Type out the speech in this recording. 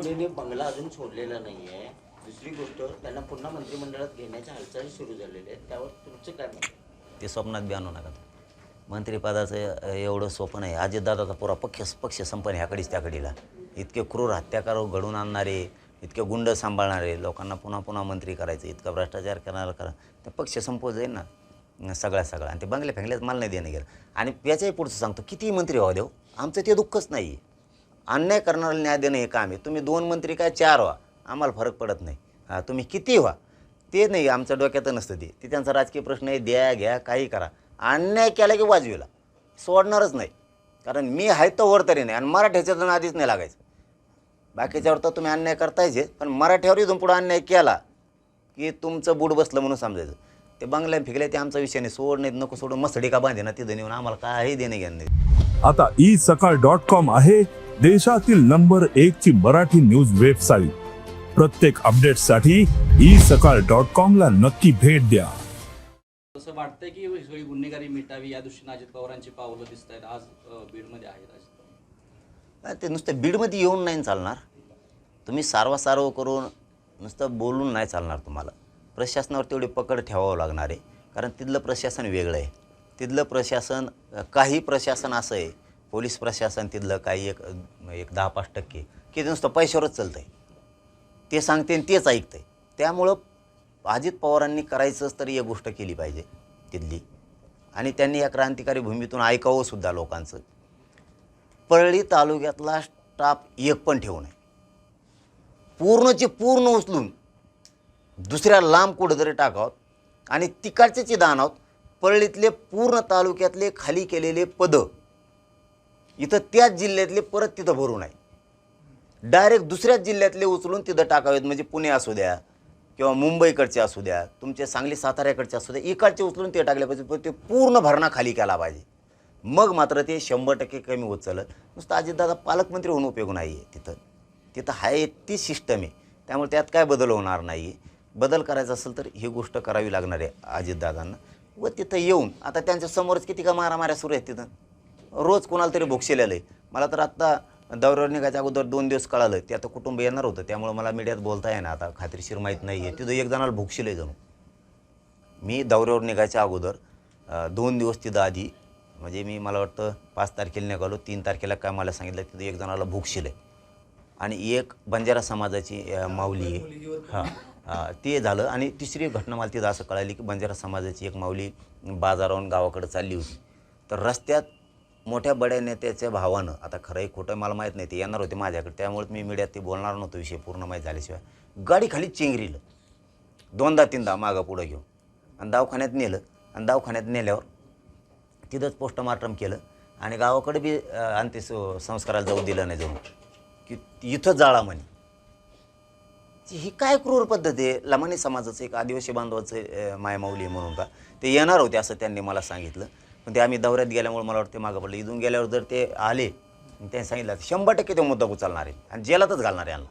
मुंडेने बंगला अजून सोडलेला नाहीये. दुसरी गोष्ट त्यांना पुन्हा मंत्रिमंडळात घेण्याच्या हालचाली सुरू झालेल्या आहेत. त्यावर तुमचं काय मत ते स्वप्नात बी आणू नका. मंत्रिपदाचं एवढं स्वप्न आहे अजितदादाचा पुरा पक्ष पक्ष संपन्न ह्याकडेच त्याकडीला इतके क्रूर हत्याकार घडून आणणारे इतके गुंड सांभाळणारे लोकांना पुन्हा पुन्हा मंत्री करायचं इतका भ्रष्टाचार करणारा करा ते पक्ष संपव जाईल ना. सगळा सगळा. आणि ते बंगले फेंगल्यात मला नाही देणं गेलं. आणि याच्याही पुढचं सांगतो कितीही मंत्री व्हावं देऊ आमचं ते दुःखच नाही आहे अन्याय करणारा न्याय देणं हे काम आहे. तुम्ही दोन मंत्री काय चार व्हा. आम्हाला फरक पडत नाही. हां तुम्ही किती व्हा. ते नाही आमच्या डोक्यात नसतं ते. ते त्यांचा राजकीय प्रश्न आहे द्या घ्या काही करा. अन्याय केला की वाजवीला. सोडणारच नाही. कारण मी आहे तर वर तरी नाही आणि मराठ्याच्या आधीच नाही लागायचं. बाकीच्यावर तर तुम्ही अन्याय करतायचे पण मराठ्यावर इथून पुढं अन्याय केला की तुमचं बूड बसलं म्हणून समजायचं. ते बंगल्या फिकले ते आमचा विषय नाही. सोड नाही नको सोडून मसडी का बांधे ना तिथं नेऊन आम्हाला काही देणे घेणं नाही. आता ई सकाळ डॉट कॉम आहे. देशातील नंबर एक ची मराठी न्यूज वेबसाईट. प्रत्येक अपडेटसाठी ई सकाळ डॉट कॉम ला नक्की भेट द्या. असं वाटतंय की सगळी गुन्हेगारी मिटावी या दृष्टीने अजित पवारांची पावलं दिसत आहेत आज बीडमध्ये आहेत अजित पवार. ते नुसतं बीडमध्ये येऊन नाही चालणार. तुम्ही सारवासारव करून नुसतं बोलून नाही चालणार तुम्हाला. प्रशासनावर तेवढी पकड ठेवावं लागणार आहे. कारण तिथलं प्रशासन वेगळं आहे. तिथलं प्रशासन काही प्रशासन असं आहे पोलीस प्रशासन तिथलं काही एक एक दहा पाच टक्के की नुसतं पैशावरच चालतं आहे ते सांगते आणि तेच ऐकतं आहे त्यामुळं अजित पवारांनी करायचंच तरी एक गोष्ट केली पाहिजे तिथली. आणि त्यांनी या क्रांतिकारी भूमीतून ऐकावं सुद्धा लोकांचं. परळी तालुक्यातला स्टाफ एक पण ठेवू नये. पूर्णचे पूर्ण उचलून दुसऱ्या लांब कुठं तरी टाकावत आणि तिकडचे दान आहोत. परळीतले पूर्ण तालुक्यातले खाली केलेले पदं इथं त्याच जिल्ह्यातले परत तिथं भरू नये. डायरेक्ट दुसऱ्याच जिल्ह्यातले उचलून तिथं टाकावेत म्हणजे पुणे असू द्या किंवा मुंबईकडचे असू द्या तुमचे सांगली साताऱ्याकडचे असू द्या इकडचे उचलून ते टाकले पाहिजे पण ते पूर्ण भरणा खाली केला पाहिजे. मग मात्र ते शंभर टक्के कमी होत चालत नुसतं अजितदादा पालकमंत्री होऊन उपयोग नाही आहे तिथं. तिथं आहे ती सिस्टम आहे. त्यामुळे त्यात काय बदल होणार नाही आहे बदल करायचा असेल तर ही गोष्ट करावी लागणार आहे अजितदादांना. व तिथं येऊन आता त्यांच्या समोरच किती का मारामाऱ्या सुरू आहेत तिथं? रोज कोणाला तरी भोगशिलेलं आहे. मला तर आत्ता दौऱ्यावर निघायच्या अगोदर दोन दिवस कळालं ते आता कुटुंब येणार होतं. त्यामुळे मला मीडियात बोलता येणार आता खात्रीशीर माहीत नाही आहे तिथं एक जणाला भोगशिले जणू. मी दौऱ्यावर निघायच्या अगोदर दोन दिवस तिथं आधी म्हणजे मी मला वाटतं पाच तारखेला निघालो. तीन तारखेला काय मला सांगितलं तिथं एक जणाला भोगशिले आहे आणि एक बंजारा समाजाची माऊली आहे. हां. ते झालं. आणि तिसरी घटना मला तिथं असं कळाली की बंजारा समाजाची एक माऊली बाजारावरून गावाकडे चालली होती. तर रस्त्यात मोठ्या बड्या नेत्याच्या भावानं आता खरंही खोटं मला माहीत नाही ते येणार होते माझ्याकडे त्यामुळे मी मीडियात ते बोलणार नव्हतो विषय पूर्ण माहीत झाल्याशिवाय. गाडी खाली चेंगरीलं. दोनदा तीनदा मागं पुढं घेऊन. आणि दवाखान्यात नेलं. आणि दवाखान्यात नेल्यावर तिथंच पोस्टमार्टम केलं. आणि गावाकडे बी अं, अंत्य संस्काराला जाऊ दिलं नाही जाऊन की इथं जाळा म्हणे. ही काय क्रूर पद्धत आहे? लमानी समाजाचं एक आदिवासी बांधवाचं मायमाऊली आहे म्हणून का? ते येणार होते असं त्यांनी मला सांगितलं. पण ते आम्ही दौऱ्यात गेल्यामुळे मला वाटतं ते मागं पडलं. इथून गेल्यावर जर ते आले आणि त्यांनी सांगितलं शंभर टक्के ते मुद्दा उचलणार आहे. आणि जेलातच घालणार आहे यांना.